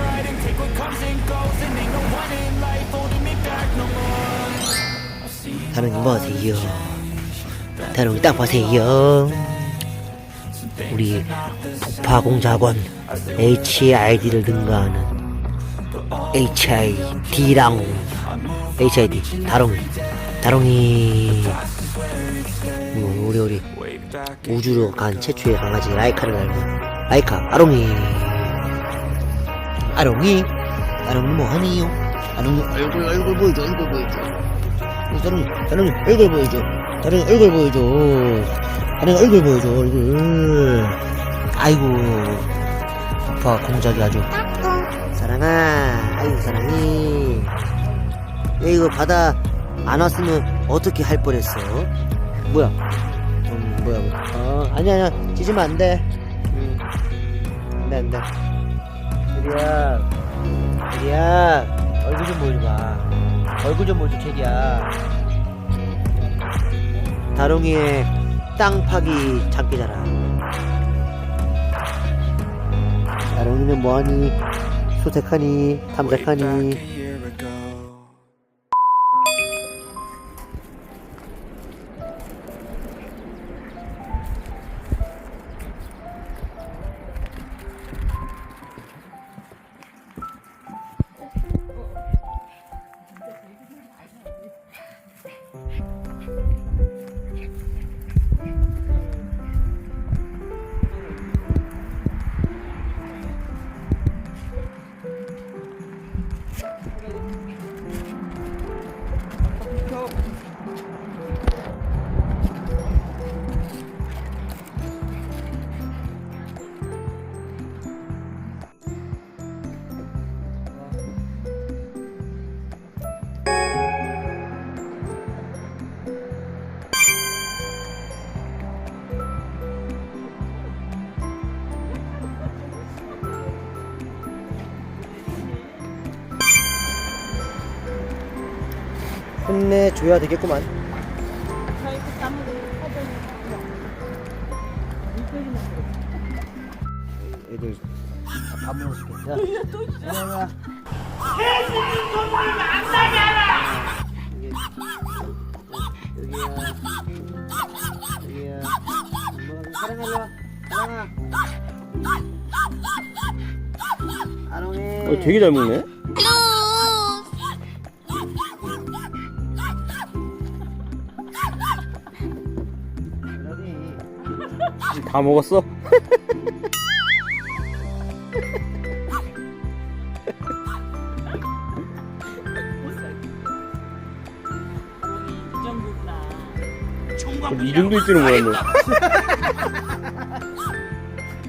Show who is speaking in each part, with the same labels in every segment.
Speaker 1: Right and take what comes and goes. And ain't no one in life holding me back no more.
Speaker 2: 다른 거 보세요. 다른 거딱 보세요. 우리 북파공작원 HID를 능가하는 HID랑 HID 다롱이 다롱이 음, 우리 우리 우주로 간 최초의 강아지 라이카를 닮은 라이카 아롱이 아롱이 아롱이 뭐하니요 아롱이 얼굴 얼굴 보여줘 얼굴 보여줘 다롱이 다롱이 얼굴 보여줘 다롱이 얼굴 보여줘 다롱이 얼굴 보여줘 얼굴 아이고 오빠 공작이 아주 사랑아 아이고 사랑이 야 이거 바다 안 왔으면 어떻게 할 뻔했어 뭐야 음, 뭐야, 뭐야. 어, 아니야, 아니야. 찢으면 안 돼. 음. 안 돼, 안 돼. 캐리야. 캐리야. 얼굴 좀 보여줘봐. 얼굴 좀 보여줘, 캐리야. 다롱이의 땅 파기 장기잖아. 다롱이는 뭐하니?
Speaker 1: back
Speaker 2: 탐색하니? 혼내줘야 되겠구만. 애들 밥 먹고 싶겠다. 야, 여기야. 여기야. 사랑하려. 사랑아. 아롱이.
Speaker 3: 어, 되게 잘 먹네. 다 먹었어? 이 정도일 줄은 몰랐네.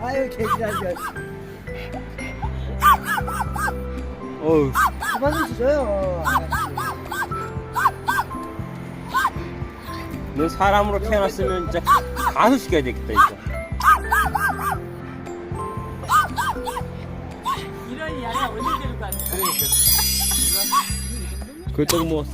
Speaker 2: 아유 개지랄이야.
Speaker 3: 어우,
Speaker 2: 그만 좀 주세요. 아가씨.
Speaker 3: 너 사람으로 태어났으면 진짜 가수 시켜야 되겠다 진짜.
Speaker 4: 이런 갔냐
Speaker 3: 그렇다고 뭐